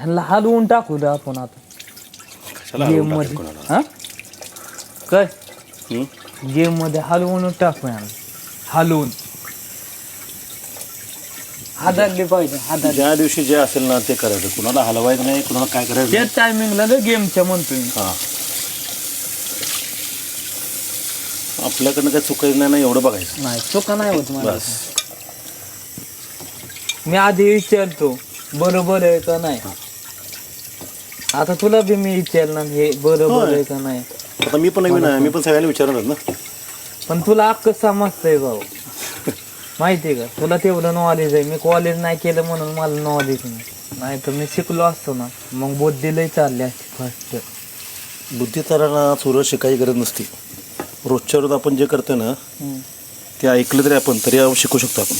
ह्यांना हलवून टाकू दे आपण आता. कशाला गेम हलवून मध्ये. कोणाला? हा? काय? हं? गेममध्ये हलवूनच टाकू ह्यांना हलवून हादाडली पाहिजे हादाडली ज्या दिवशी जे असेल ना ते करायचं. कुणाला हलवायचं नाही कुणाला काय करायचं त्या नाही. टायमिंगला गेमच्या म्हणतोय. मी. हा. आपल्याकडनं काय चुकायचं नाही ना एवढं बघायचं. नाही चुका नाही होत मला बस. मी आधी विचारतो बरोबर आहे का नाही? आता तुला बी मी विचारणार हे बरोबर. आहे का नाही? आता मी पण नवीन आहे मी पण सगळ्यांना विचारणार ना. पण तुला अक्क समजतंय भाऊ. माहितीये का? तुला तेवढं नॉलेज आहे. मी कॉलेज नाही केलं म्हणून मला नॉलेज नाही. नाही तर मी शिकलो असतो ना. मग बुद्धी लय चालली असती फर्स्ट बुद्धितारांना सुरत शिकायची गरज नसते. रोजच्या रोज आपण जे करतो ना ते ऐकलं तरी आपण तरी आपण शिकू शकतो आपण.